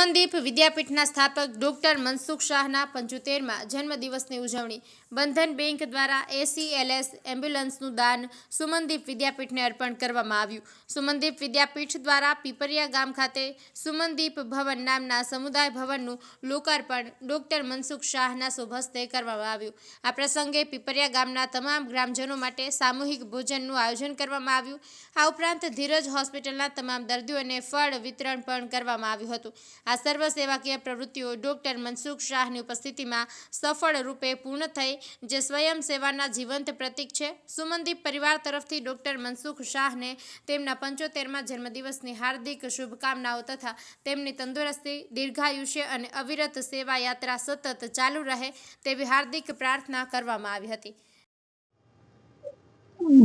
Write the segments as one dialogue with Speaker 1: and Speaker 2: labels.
Speaker 1: સુમનદીપ વિદ્યાપીઠના સ્થાપક ડોક્ટર મનસુખ શાહના પંચોતેરમાં જન્મદિવસની ઉજવણી. બંધન બેંક દ્વારા એસીએલએસ એમ્બ્યુલન્સનું દાન સુમનદીપ વિદ્યાપીઠને અર્પણ કરવામાં આવ્યું. સુમનદીપ વિદ્યાપીઠ દ્વારા પીપરિયા ગામ ખાતે સુમનદીપ ભવન નામના સમુદાય ભવનનું લોકાર્પણ ડોક્ટર મનસુખ શાહના શુભહસ્તે કરવામાં આવ્યું. આ પ્રસંગે પીપરિયા ગામના તમામ ગ્રામજનો માટે સામૂહિક ભોજનનું આયોજન કરવામાં આવ્યું. આ ઉપરાંત ધીરજ હોસ્પિટલના તમામ દર્દીઓને ફળ વિતરણ પણ કરવામાં આવ્યું હતું. આ સર્વ સેવાકીય પ્રવૃત્તિઓ ડોક્ટર મનસુખ શાહની ઉપસ્થિતિમાં સફળ રૂપે પૂર્ણ થઈ, જે સ્વયં સેવાના જીવંત પ્રતીક છે. સુમનદીપ પરિવાર તરફથી ડોક્ટર મનસુખ શાહને તેમના પંચોતેરમાં જન્મદિવસની હાર્દિક શુભકામનાઓ તથા તેમની તંદુરસ્તી, દીર્ઘાયુષ્ય અને અવિરત સેવા યાત્રા સતત ચાલુ રહે તેવી હાર્દિક પ્રાર્થના કરવામાં આવી હતી.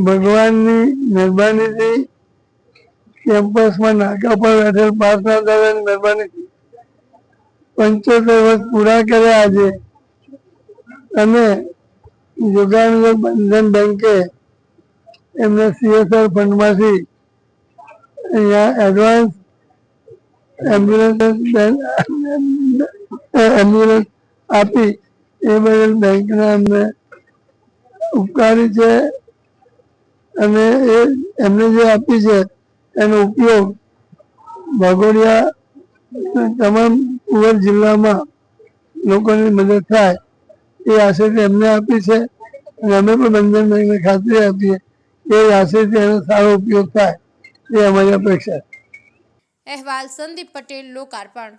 Speaker 2: ભગવાનની મહેરબાનીથી કેમ્પસમાં નાકા પર બેઠેલ પાસના દાદાની મહેરબાનીથી પંચોતેર વર્ષ પૂરા કર્યા આજે. અને યોગાનંદ બંધન બેંકે એમને સીએસઆર ફંડમાંથી અહીંયા એડવાન્સ એમ્બ્યુલન્સ એમ્બ્યુલન્સ આપી એ બદલ બેંકના અમને ઉપકારી છે. અને એ એમને જે આપી છે એનો ઉપયોગ ભગોડિયા તમામ સુરત જિલ્લામાં લોકોની મદદ થાય એ આશયથી અમને આપી છે. અને અમે પણ બંધન બેંકને ખાતરી આપીએ. એ આશયથી એનો સારો ઉપયોગ થાય એ અમારી અપેક્ષા
Speaker 1: અહેવાલ સંદીપ પટેલ, લોકાર્પણ.